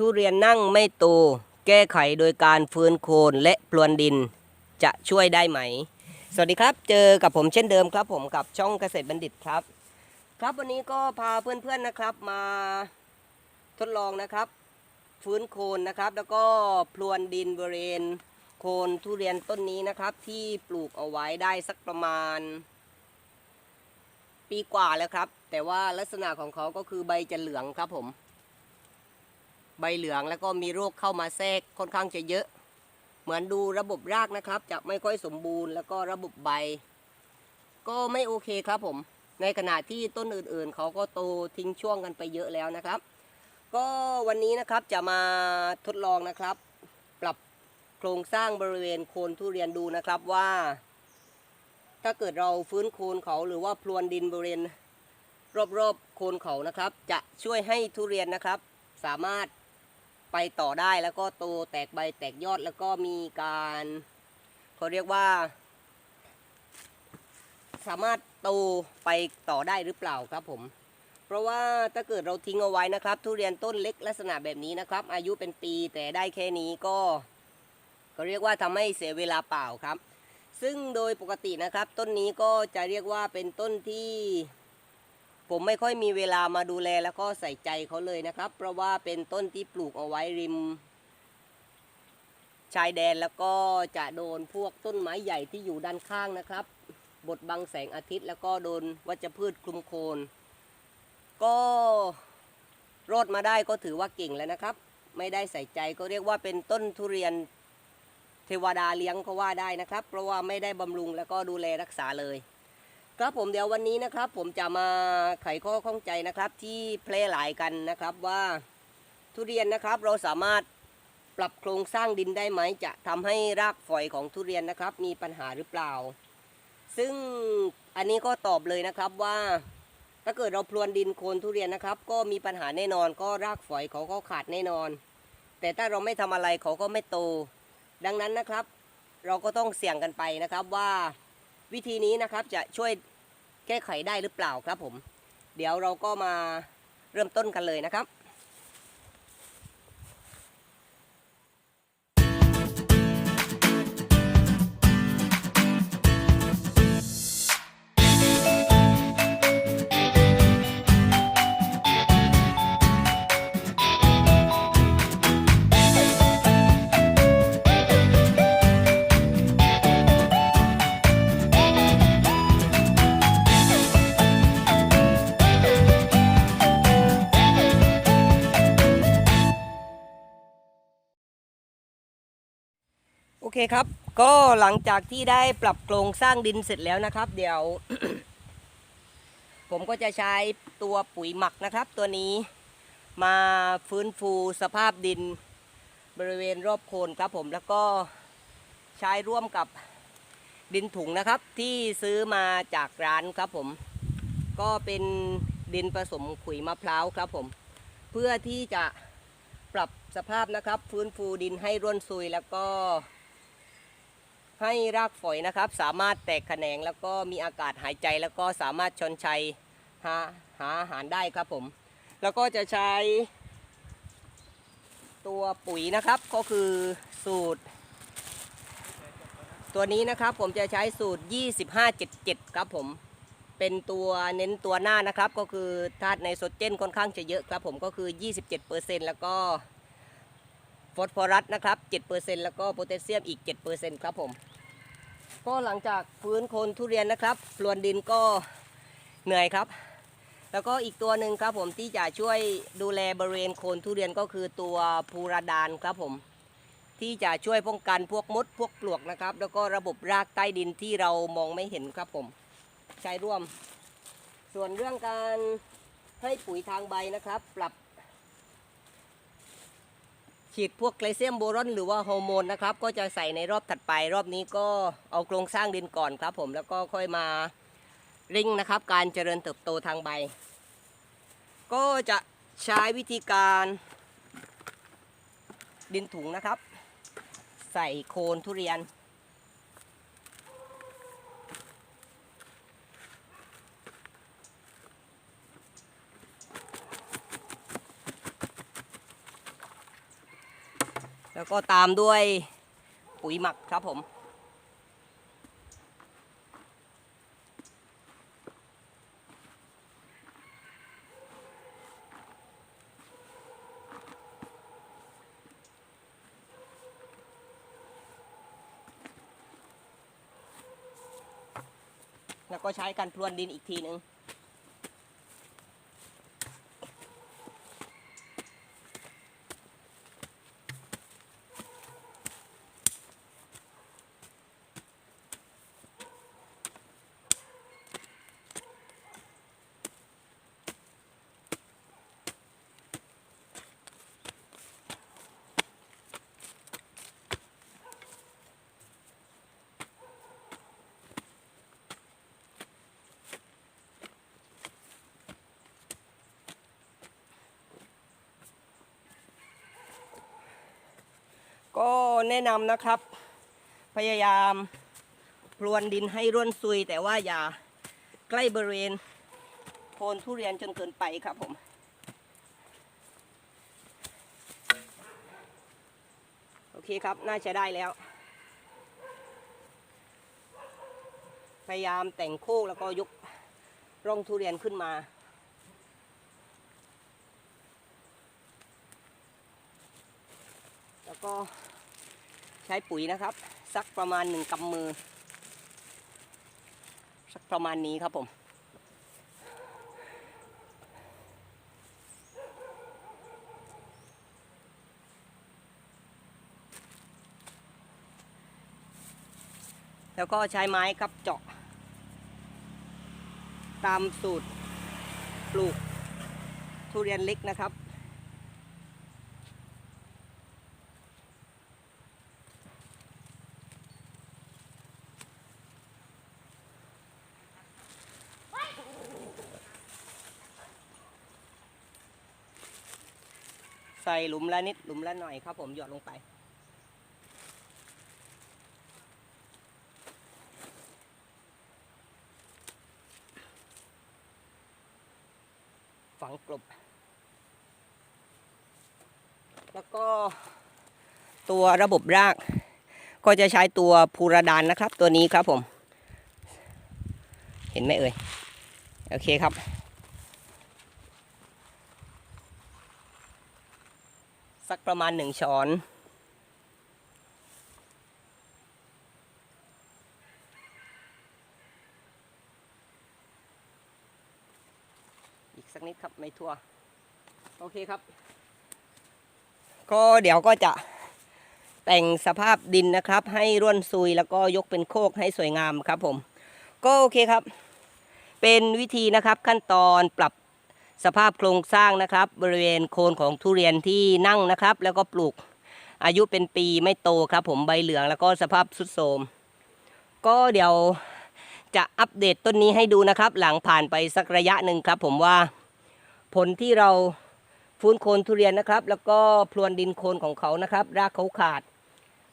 ทุเรียนนั่งไม่โต แก้ไขโดยการฟื้นโคนและพรวนดินจะช่วยได้ไหม สวัสดีครับ เจอกับผมเช่นเดิมครับผมกับช่องเกษตรบัณฑิตครับ ครับวันนี้ก็พาเพื่อนๆนะครับมาทดลองนะครับ ฟื้นโคนนะครับ แล้วก็พรวนดินบริเวณโคนทุเรียนต้นนี้นะครับ ที่ปลูกเอาไว้ได้สักประมาณ ปีกว่าแล้วครับ แต่ว่าลักษณะของเขาก็คือใบจะเหลืองครับผม ใบเหลืองแล้วก็มีโรคเข้ามาแทรกค่อนข้างจะเยอะ เหมือนดูระบบรากนะครับ จะไม่ค่อยสมบูรณ์ แล้วก็ระบบใบ ก็ไม่โอเคครับผม ในขณะที่ต้นอื่นๆ เขาก็โตทิ้งช่วงกันไปเยอะแล้วนะครับ ก็วันนี้นะครับจะมาทดลองนะครับ ปรับโครงสร้างบริเวณโคนทุเรียนดูนะครับว่า ถ้าเกิดเราฟื้นโคนเขาหรือว่าพรวนดินบริเวณรอบๆโคนเขานะครับ จะช่วยให้ทุเรียนนะครับ สามารถ ไปต่อได้แล้วก็โตแตกใบแตกยอดแล้วก็มีการเขาเรียกว่า สามารถโตไปต่อได้หรือเปล่าครับผม เพราะว่าถ้าเกิดเราทิ้งเอาไว้นะครับ ทุเรียนต้นเล็กลักษณะแบบนี้นะครับ อายุเป็นปีแต่ได้แค่นี้ก็ก็เรียกว่าทำให้เสียเวลาเปล่าครับ ซึ่งโดยปกตินะครับ ต้นนี้ก็จะเรียกว่าเป็นต้นที่ ผมไม่ค่อยมีเวลามาดูแลแล้วก็ใส่ใจเขาเลยนะครับ เพราะว่าเป็นต้นที่ปลูกเอาไว้ริม ชายแดนแล้วก็จะโดนพวกต้นไม้ใหญ่ที่อยู่ด้านข้างนะครับ บดบังแสงอาทิตย์แล้วก็โดนวัชพืชคลุมโคน ก็รอดมาได้ก็ถือว่าเก่งแล้วนะครับ ไม่ได้ใส่ใจก็เรียกว่าเป็นต้นทุเรียนเทวดาเลี้ยงก็ว่าได้นะครับ เพราะว่าไม่ได้บำรุงแล้วก็ดูแลรักษาเลย ครับผมเดี๋ยววันนี้นะครับ ผมจะมาไขข้อข้องใจนะครับ ที่แพร่หลายกันนะครับว่าทุเรียนนะครับเราสามารถปรับโครงสร้างดินได้ไหม จะทำให้รากฝอยของทุเรียนนะครับ มีปัญหาหรือเปล่า ซึ่งอันนี้ก็ตอบเลยนะครับว่าถ้าเกิดเราพรวนดินโคนทุเรียนนะครับ ก็มีปัญหาแน่นอน ก็รากฝอยเขาก็ขาดแน่นอน แต่ถ้าเราไม่ทำอะไรเขาก็ไม่โต ดังนั้นนะครับ เราก็ต้องเสี่ยงกันไปนะครับว่า วิธีนี้นะครับจะช่วยแก้ไขได้หรือเปล่าครับผม เดี๋ยวเราก็มาเริ่มต้นกันเลยนะครับ โอเคครับ ก็หลังจากที่ได้ปรับโครงสร้างดินเสร็จแล้วนะครับ เดี๋ยว ผมก็จะใช้ตัวปุ๋ยหมักนะครับ ตัวนี้มาฟื้นฟูสภาพดินบริเวณรอบโคนครับผมแล้วก็ใช้ร่วมกับดินถุงนะครับ ที่ซื้อมาจากร้านครับผม ก็เป็นดินผสมขุยมะพร้าวครับผม เพื่อที่จะปรับสภาพนะครับ ฟื้นฟูดินให้ร่วนซุยแล้วก็ ให้รากฝอยนะครับ สามารถแตกแขนงแล้วก็มีอากาศหายใจแล้วก็สามารถชนชัยหาหาอาหารได้ครับผม แล้วก็จะใช้ ตัวปุ๋ยนะครับก็คือสูตร ตัวนี้นะครับผมจะใช้สูตร 2577 ครับผมเป็นตัวเน้นตัวหน้านะครับ ก็คือธาตุไนโตรเจนค่อนข้างจะเยอะครับผมก็คือ 27%แล้วก็ ฟอสฟอรัสนะครับ7%แล้วก็โพแทสเซียมอีก 7%ครับผม ก็หลังจากฟื้นโคนทุเรียนนะครับพรวนดินก็เหนื่อยครับ แล้วก็อีกตัวหนึ่งครับผมที่จะช่วยดูแลบริเวณโคนทุเรียนก็คือตัวภูราดานครับผมที่จะช่วยป้องกันพวกมดพวกปลวกนะครับ แล้วก็ระบบรากใต้ดินที่เรามองไม่เห็นครับผม ใช้ร่วม ส่วนเรื่องการให้ปุ๋ยทางใบนะครับ ปรับ ฉีดพวกไกลเซียมโบรอนหรือว่าฮอร์โมนนะครับ ก็จะใส่ในรอบถัดไป รอบนี้ก็เอาโครงสร้างดินก่อนครับ ผมแล้วก็ค่อยมาเร่งนะครับ การเจริญเติบโตทางใบ ก็จะใช้วิธีการดินถุงนะครับ ใส่โคนทุเรียน แล้วก็ตามด้วยปุ๋ยหมักครับผมแล้วก็ใช้การพรวนดินอีกทีหนึ่ง ก็แนะนำนะครับ พยายามพรวนดินให้ร่วนซุย แต่ว่าอย่าใกล้บริเวณโคนทุเรียนจนเกินไปครับผม โอเคครับ น่าจะได้แล้ว พยายามแต่งโค้งแล้วก็ยกร่องทุเรียนขึ้นมา แล้วก็ ใช้ปุ๋ยนะครับ สักประมาณหนึ่งกำมือ สักประมาณนี้ครับผมแล้วก็ใช้ไม้ครับเจาะ ตามสูตรปลูกทุเรียนเล็กนะครับ ใส่หลุมละนิดหลุมละหน่อยครับผมหยอดลงไป ฝังกลบ แล้วก็ตัวระบบราก ก็จะใช้ตัวภูระดานนะครับ ตัวนี้ครับผม เห็นไหมเอ่ย โอเคครับ สักประมาณหนึ่งช้อน อีกสักนิดครับไม่ทั่ว โอเคครับ ก็เดี๋ยวก็จะแต่งสภาพดินนะครับ ให้ร่วนซุยแล้วก็ยกเป็นโคกให้สวยงามครับผม ก็โอเคครับ เป็นวิธีนะครับขั้นตอนปรับ สภาพโครงสร้างนะครับ บริเวณโคนของทุเรียนที่นั่งนะครับ แล้วก็ปลูกอายุเป็นปีไม่โตครับ ผมใบเหลืองแล้วก็สภาพสุดโทรมก็เดี๋ยวจะอัปเดตต้นนี้ให้ดูนะครับ หลังผ่านไปสักระยะหนึ่งครับ ผมว่าผลที่เราฟื้นโคนทุเรียนนะครับ แล้วก็พรวนดินโคนของเขานะครับ รากเขาขาด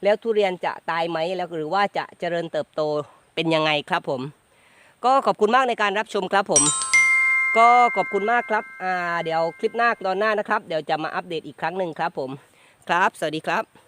แล้วทุเรียนจะตายไหมแล้วหรือว่าจะเจริญเติบโตเป็นยังไงครับผม ก็ขอบคุณมากในการรับชมครับผม ก็ขอบคุณมากครับอ่าเดี๋ยวคลิปหน้าตอนหน้านะครับ เดี๋ยวจะมาอัปเดตอีกครั้งหนึ่งครับผม ครับ สวัสดีครับ